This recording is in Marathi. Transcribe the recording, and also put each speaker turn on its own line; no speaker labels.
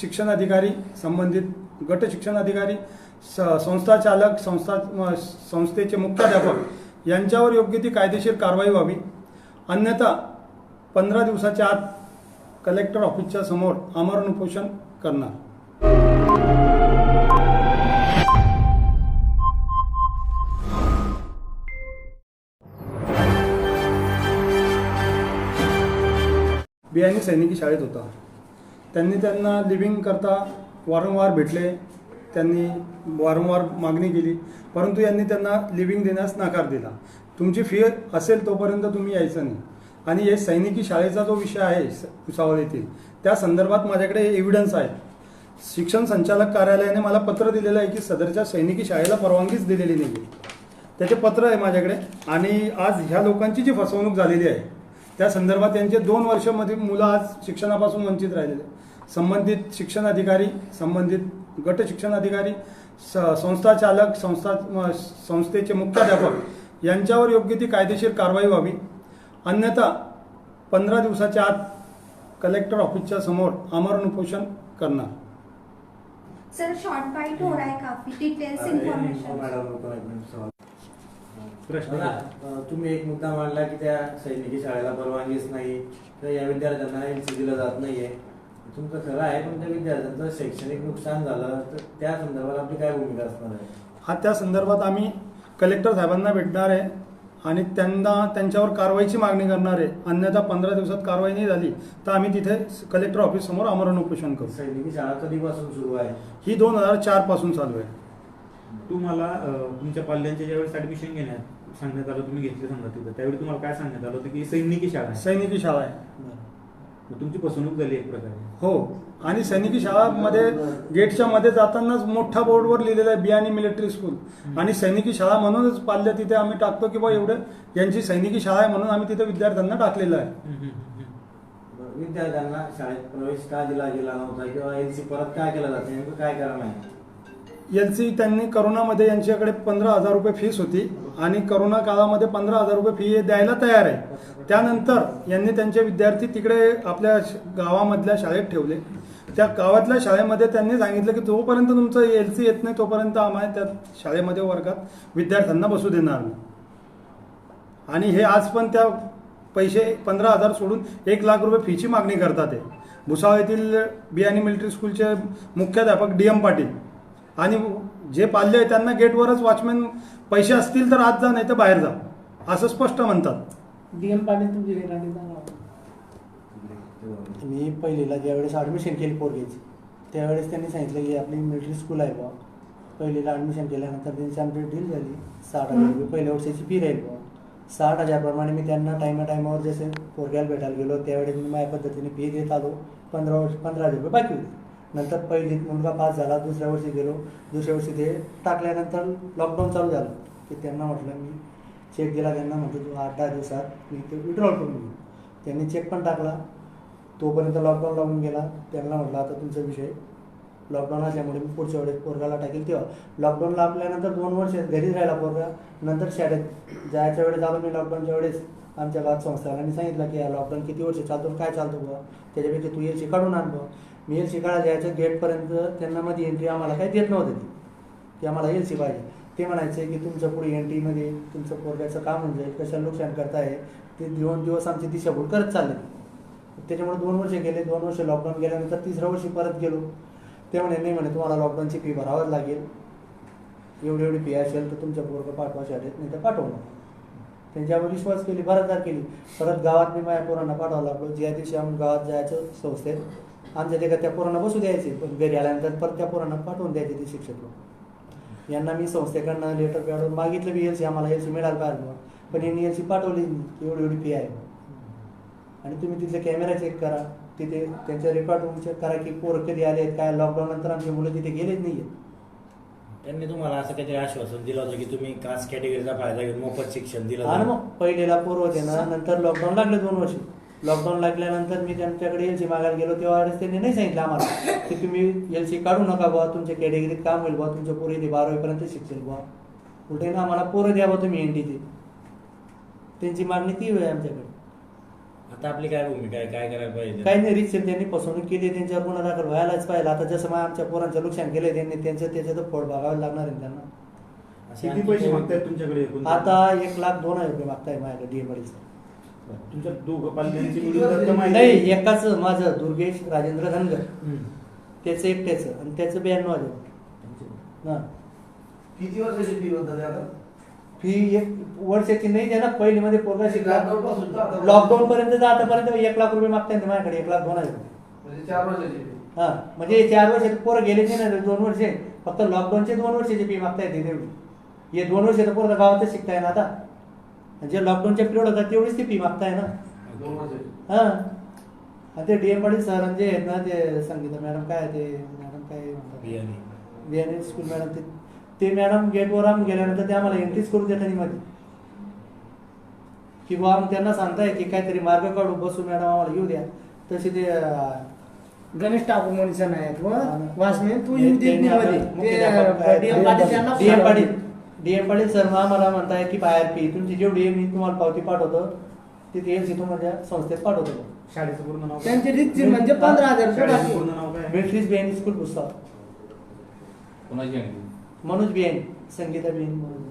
शिक्षण अधिकारी संबंधित गट शिक्षण अधिकारी स संस्थाचालक संस्था संस्थेचे मुख्याध्यापक यांच्यावर योग्य ती कायदेशीर कारवाई व्हावी. अन्यथा पंधरा दिवसाच्या आत कलेक्टर ऑफिसच्या समोर आमरण उपोषण करणार. बियाणी सैनिकी शाळेत होता. त्यांनी त्यांना लिव्हिंग करता वारंवार भेटले. त्यांनी वारंवार मागणी केली. परंतु यांनी त्यांना लिव्हिंग देण्यास नकार दिला. तुमची फी असेल तोपर्यंत तुम्ही यायचं नाही. आणि हे सैनिकी शाळेचा जो विषय आहे स- भुसावळ येथील त्या संदर्भात माझ्याकडे एव्हिडन्स आहे. शिक्षण संचालक कार्यालयाने मला पत्र दिलेलं आहे की सदरच्या सैनिकी शाळेला परवानगीच दिलेली नाही त्याचे पत्र आहे माझ्याकडे. आणि आज ह्या लोकांची जी फसवणूक झालेली आहे त्या संदर्भात त्यांचे दोन वर्षामध्ये मुलं आज शिक्षणापासून वंचित राहिलेले. संबंधित शिक्षण अधिकारी संबंधित गट शिक्षण अधिकारी स संस्था चालक संस्था संस्थेचे मुख्याध्यापक यांच्यावर योग्य ती कायदेशीर कारवाई व्हावी. अन्यथा पंधरा दिवसाच्या आत कलेक्टर ऑफिसच्या समोर आमरण उपोषण करणार.
सर शॉर्ट बाइट हो रहा है काफी डिटेल्स इन्फॉर्मेशन
मॅडम
प्रश्न
तुम्ही एक मुद्दा मांडला की त्या सैनिकी शाळेला परवानगीच नाही तर या विद्यार्थ्यांना एल सी दिलं जात नाहीये. तुमचं खरं आहे पण त्या विद्यार्थ्यांचं शैक्षणिक नुकसान झालं तर त्या संदर्भात आपली काय भूमिका असणार आहे?
हा त्या संदर्भात आम्ही कलेक्टर साहेबांना भेटणार आहे आणि त्यांना त्यांच्यावर कारवाईची मागणी करणार आहे. अन्यथा पंधरा दिवसात कारवाई नाही झाली तर आम्ही तिथे कलेक्टर ऑफिस समोर आमरण उपोषण करू.
सैनिकी शाळा कधीपासून सुरू आहे?
ही दोन हजार चारपासून चालू आहे.
तुम्हाला तुमच्या पाल्यांच्या ज्यावेळेस ऍडमिशन घेण्यात सांगण्यात आलं तुम्ही घेतले समजा तिथं त्यावेळी तुम्हाला काय सांगण्यात आलं होतं की सैनिकी शाळा आहे?
सैनिकी शाळा आहे.
मग तुमची फसवणूक झाली एक प्रकारे.
हो. आणि सैनिकी शाळामध्ये गेटच्या मध्ये जातानाच मोठ्या बोर्डवर लिहिलेलं आहे बियाणी मिलिटरी स्कूल आणि सैनिकी शाळा म्हणूनच पाल्य तिथे आम्ही टाकतो की बा एवढं यांची सैनिकी शाळा आहे म्हणून आम्ही तिथे विद्यार्थ्यांना टाकलेलं आहे.
विद्यार्थ्यांना शाळेत प्रवेश का दिला गेला नव्हता? किंवा एल सी परत काय केलं जातं नेमकं काय कारण आहे?
एल सी त्यांनी करोनामध्ये यांच्याकडे पंधरा हजार रुपये फीस होती आणि करोना काळामध्ये पंधरा हजार रुपये फी द्यायला तयार आहे. त्यानंतर यांनी त्यांचे विद्यार्थी तिकडे आपल्या श- गावामधल्या शाळेत ठेवले. त्या गावातल्या शाळेमध्ये त्यांनी सांगितलं की जोपर्यंत तुमचं एल सी येत नाही तोपर्यंत आम्हाला त्या शाळेमध्ये वर्गात विद्यार्थ्यांना बसू देणार नाही. आणि हे आज पण त्या पैसे पंधरा हजार सोडून एक लाख रुपये फीची मागणी करतात आहे भुसावळ येथील बियाणी मिलिटरी स्कूलचे मुख्याध्यापक डी एम पाटील. आणि जे पाल्य आहे त्यांना गेटवरच वॉचमॅन पैसे असतील तर आत जा नाही तर बाहेर जा. असं स्पष्ट म्हणतात.
डीएम पाटील तुमची सांगा. मी पहिलीला ज्यावेळेस ॲडमिशन केली पोरगेची त्यावेळेस त्यांनी सांगितलं की आपली मिलिटरी स्कूल आहे बुवा. पहिलीला ॲडमिशन केल्यानंतर त्यांची आमची डील झाली. साठ हजार रुपये. पहिल्या वर्षाची फी राहील बुवा. साठ हजारप्रमाणे मी त्यांना टायमा टायमावर जसे पोरग्याला भेटायला गेलो त्यावेळेस मी माझ्या पद्धतीने फी देत आलो. पंधरा वर्ष पंधरा हजार रुपये बाकी होते. नंतर पहिलीत मुलगा पास झाला दुसऱ्या वर्षी गेलो. दुसऱ्या वर्षी ते टाकल्यानंतर लॉकडाऊन चालू झालं. की त्यांना म्हटलं मी चेक दिला त्यांना म्हटलं तू आठ दहा दिवसात मी ते विड्रॉल करून घेऊ त्यांनी चेक पण टाकला. तोपर्यंत लॉकडाऊन लागून गेला. त्यांना म्हटलं आता तुमचा विषय लॉकडाऊन असल्यामुळे मी पुढच्या वेळेस पोरगाला टाकेल. तेव्हा लॉकडाऊन लागल्यानंतर दोन वर्ष घरीच राहिला पोरगा. नंतर शाळेत जायच्या वेळेस आलो मी लॉकडाऊनच्या वेळेस. आमच्या गावात संस्थानाने सांगितलं की या लॉकडाऊन किती वर्ष चालतो आणि काय चालतो बुवा? त्याच्यापेक्षा तू एल सी काढून आण बुवा. मी एल सी काढायला जायचं गेटपर्यंत त्यांना मध्ये एंट्री आम्हाला काही देत नव्हतं ती. की आम्हाला एल सी पाहिजे. ते म्हणायचे की तुमचं पुढे एंट्रीमध्ये तुमचं पोरग्याचं काम होऊन जाईल कशाला नुकसान करताय? ते दोन दिवस आमची दिशाभूल करत चालले. त्याच्यामुळे दोन वर्ष गेले. दोन वर्ष लॉकडाऊन गेल्यानंतर तिसऱ्या वर्षी परत गेलो. ते म्हणे नाही म्हणे तुम्हाला लॉकडाऊनची फी भरावंच लागेल. एवढी एवढी फी असेल तर तुमच्या पोरगं पाठवा शाळेत नाही तर पाठवू नका. त्यांच्यावर विश्वास केली बराचदार केली. परत गावात मी माझ्या पोरांना पाठवावं लागलो. ज्या दिवशी आम्ही गावात जायचं संस्थेत आमच्या ते त्या पोरांना बसू द्यायचे पण घरी आल्यानंतर परत त्या पोरांना पाठवून द्यायचे ते शिक्षक लोक यांना मी संस्थेकडनं लेटर काढून मागितलं बी एल सी आम्हाला एल सी मिळायला पाहिजे. पण यांनी एल सी पाठवली. एवढी एवढी फी आहे आणि तुम्ही तिथले कॅमेरा चेक करा तिथे त्यांच्या रेकॉर्ड रूम चेक करा की पोरं कधी आले आहेत काय लॉकडाऊन नंतर आमची मुलं तिथे गेलेच नाही
त्यांनी तुम्हाला असं काहीतरी आश्वासन दिलं होतं की तुम्ही कास्ट कॅटेगरीचा फायदा घेऊन मोफत शिक्षण दिलं
आणि. मग पहिलेला पूर्व होते ना नंतर लॉकडाऊन लागले दोन वर्ष लॉकडाऊन लागल्यानंतर मी त्यांच्याकडे एल सी मागायला गेलो तेव्हा त्यांनी नाही सांगितलं आम्हाला की तुम्ही एल सी काढू नका बुवा तुमच्या कॅटेगरीत काम होईल बुवा तुमच्या पोरी ते बारावीपर्यंत शिक्षण बुवा. उलटे ना आम्हाला पोरं द्या बुवा तुम्ही एन टीचे त्यांची मागणी ती आहे आमच्याकडे.
आता आपली काय भूमिका आहे? काय करायला पाहिजे?
काही नाही रितसर त्यांनी फसवणूक केली त्यांच्यावर गुन्हा दाखल व्हायलाच पाहिजे. आता जसं मग आमच्या पोरांचं नुकसान केलंय त्यांनी त्यांचं त्याचं फळ भागावं लागणार आहे त्यांना.
किती पैसे मागतायत तुमच्याकडे एकूण?
आता एक लाख दोन हजार रुपये मागताय माझ्याकडे डीएमडीचं
तुमच्या दोघं मिळून
नाही एकाच माझं दुर्गेश राजेंद्र धनगर. त्याचं एकट्याचं आणि त्याचं ब्याण्णव हजार हां.
किती वर्षाची फी आता?
फी एक वर्षाची नाही द्या ना पहिली मध्ये पोरगा शिकला
लॉकडाऊन
पर्यंत आतापर्यंत एक लाख रुपये मागताय ना माझ्याकडे एक लाख दोन हजार. रुपये.
म्हणजे चार वर्षाची
हा म्हणजे चार वर्षात पोरं गेले नाही ना दोन वर्षे. फक्त लॉकडाऊनचे दोन वर्षाची फी मागता येते तेवढी. हे दोन वर्ष तर पोरं गावातच शिकताय ना आता. जे लॉकडाऊनच्या पिरियड होता तेवढीच ती फी मागताय ना? हा. ते डीएम पाटील सर जे आहेत ना ते संगीता मॅडम काय ते? मॅडम काय म्हणतात?
बियाणे.
स्कूल मॅडम ते. ते मॅडम गेटवर आम्ही गेल्यानंतर ते आम्हाला एंट्रीच करू देतात नाही मध्ये. किंवा आम्ही त्यांना सांगताय की काहीतरी मार्ग काढू बसू मॅडम आम्हाला येऊ द्या. तसे ते
गणेश टाकू म्हणून आहेत
हा.
वासने तू येऊ डीएम पाटील त्यांना
डीएम पाटील सर आम्हाला म्हणताय की बाहेर फी तुमची जेवढी मी तुम्हाला पावती पाठवतो ती एल तुम्हाला संस्थेत पाठवतो
शाळेचं पूर्ण नाव काय?
त्यांची रीतची म्हणजे पंधरा हजार रुपये
शाळेचं
बाकी.
पूर्ण नाव काय
बियाणी स्कूल पुस्तक
कोणाची आणली
मनोज बियाणी संगीता बियाणी मनोज.